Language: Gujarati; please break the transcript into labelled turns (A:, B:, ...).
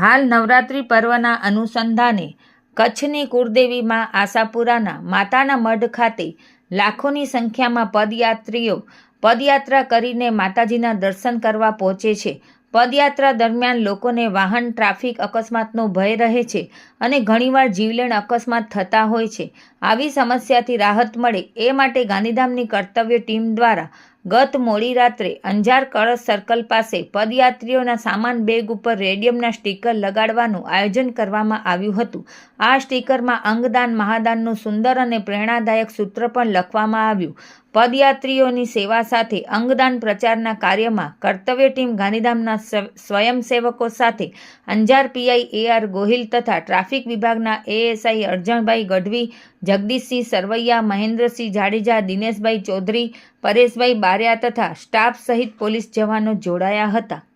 A: હાલ નવરાત્રિ પર્વના અનુસંધાને કચ્છની કુળદેવીમાં આશાપુરાના માતાના મઢ ખાતે લાખોની સંખ્યામાં પદયાત્રીઓ પદયાત્રા કરીને માતાજીના દર્શન કરવા પહોંચે છે. પદયાત્રા દરમિયાન લોકોને વાહન ટ્રાફિક અકસ્માતનો ભય રહે છે અને ઘણીવાર જીવલેણ અકસ્માત થતા હોય છે. આવી સમસ્યાથી રાહત મળે એ માટે ગાંધીધામની કર્તવ્ય ટીમ દ્વારા ગત મોડી રાત્રે અંજાર કળશ સર્કલ પાસે પદયાત્રીઓના સામાન બેગ ઉપર રેડિયમના સ્ટીકર લગાડવાનું આયોજન કરવામાં આવ્યું હતું. આ સ્ટીકરમાં અંગદાન, મહાદાનનું સુંદર અને પ્રેરણાદાયક સૂત્ર પણ લખવામાં આવ્યું. પદયાત્રીઓની સેવા સાથે અંગદાન પ્રચારના કાર્યમાં કર્તવ્ય ટીમ ગાંધીધામના સ્વ- સ્વયંસેવકો સાથે Anjar PI A R Gohil તથા ટ્રાફિક વિભાગના એએસઆઈ અરજણભાઈ ગઢવી, જગદીશસિંહ સરવૈયા, મહેન્દ્રસિંહ જાડેજા, દિનેશભાઈ ચૌધરી, પરેશભાઈ બારિયા તથા સ્ટાફ સહિત પોલીસ જવાનો જોડાયા હતા.